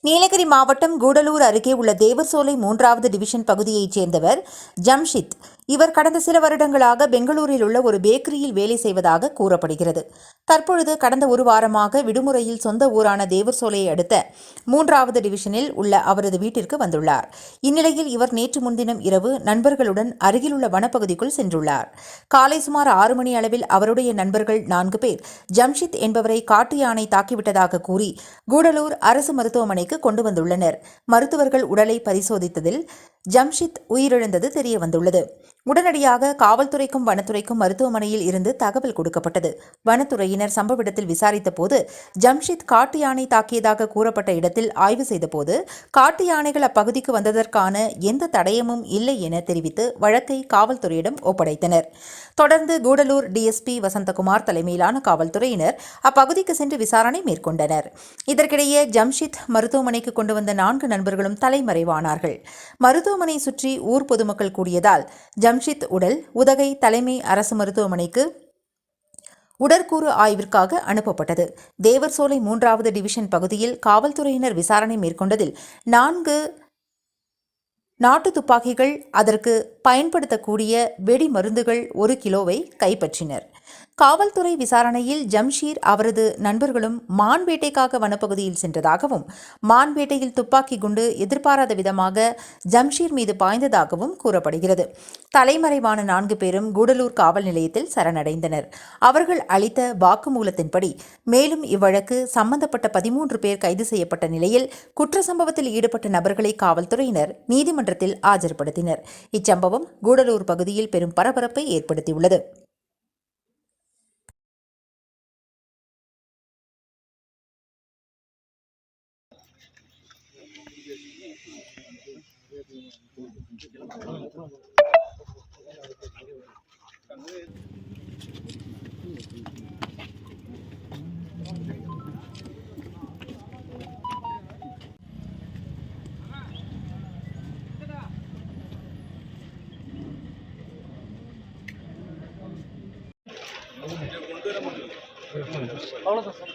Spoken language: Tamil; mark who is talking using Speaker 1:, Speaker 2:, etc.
Speaker 1: நீலகிரி மாவட்டம் கூடலூர் அருகே உள்ள தேவசோலை மூன்றாவது டிவிஷன் பகுதியைச் சேர்ந்தவர் ஜம்ஷித். இவர் கடந்த சில வருடங்களாக பெங்களூரில் உள்ள ஒரு பேக்கரியில் வேலை செய்வதாக கூறப்படுகிறது. தற்பொழுது கடந்த ஒரு வாரமாக விடுமுறையில் சொந்த ஊரான தேவர்சோலையை அடுத்த மூன்றாவது டிவிஷனில் உள்ள அவரது வீட்டிற்கு வந்துள்ளார். இந்நிலையில் இவர் நேற்று முன்தினம் இரவு நண்பர்களுடன் அருகிலுள்ள வனப்பகுதிக்குள் சென்றுள்ளார். காலை சுமார் ஆறு மணி அளவில் அவருடைய நண்பர்கள் நான்கு பேர் ஜம்ஷித் என்பவரை காட்டு யானை தாக்கிவிட்டதாக கூறி கூடலூர் அரசு மருத்துவமனைக்கு கொண்டு வந்துள்ளனர். மருத்துவர்கள் உடலை பரிசோதித்ததில் ஜம்ஷித் உயிரிழந்தது தெரிய வந்துள்ளது உடனடியாக காவல்துறைக்கும் வனத்துறைக்கும் மருத்துவமனையில் இருந்து தகவல் கொடுக்கப்பட்டது. வனத்துறையினர் சம்பவ இடத்தில் விசாரித்த போது ஜம்ஷித் காட்டு யானை தாக்கியதாக கூறப்பட்ட இடத்தில் ஆய்வு செய்தபோது காட்டு யானைகள் அப்பகுதிக்கு வந்ததற்கான எந்த தடயமும் இல்லை என தெரிவித்து வழக்கை காவல்துறையிடம் ஒப்படைத்தனர். தொடர்ந்து கூடலூர் டிஎஸ்பி வசந்தகுமார் தலைமையிலான காவல்துறையினர் அப்பகுதிக்கு சென்று விசாரணை மேற்கொண்டனர். இதற்கிடையே ஜம்ஷித் மருத்துவமனைக்கு கொண்டு வந்த நான்கு நண்பர்களும் தலைமறைவானார்கள். மருத்துவமனை சுற்றி ஊர் பொதுமக்கள் கூடியதால் ஜம்ஷித் உடல் உதகை தலைமை அரசு மருத்துவமனைக்கு உடற்கூறு ஆய்விற்காக அனுப்பப்பட்டது. தேவர் சோலை மூன்றாவது டிவிஷன் பகுதியில் காவல்துறையினர் விசாரணை மேற்கொண்டதில் நான்கு நாட்டு துப்பாக்கிகள் அதற்கு பயன்படுத்தக்கூடிய வெடி மருந்துகள் ஒரு கிலோவை கைப்பற்றினர். காவல்துறை விசாரணையில் ஜம்ஷீர் அவரது நண்பர்களும் மான்வேட்டைக்காக வனப்பகுதியில் சென்றதாகவும் மான்வேட்டையில் துப்பாக்கி குண்டு எதிர்பாராத விதமாக ஜம்ஷீர் மீது பாய்ந்ததாகவும் கூறப்படுகிறது. தலைமறைவான நான்கு பேரும் கூடலூர் காவல் நிலையத்தில் சரணடைந்தனர். அவர்கள் அளித்த வாக்குமூலத்தின்படி மேலும் இவ்வழக்கு சம்பந்தப்பட்ட பதிமூன்று பேர் கைது செய்யப்பட்ட நிலையில் குற்ற சம்பவத்தில் ஈடுபட்ட நபர்களை காவல்துறையினர் நீதிமன்றத்தில் ஆஜர்படுத்தினர். இச்சம்பவம் கூடலூர் பகுதியில் பெரும் பரபரப்பை ஏற்படுத்தியுள்ளது.
Speaker 2: அவ்வளோதான் sir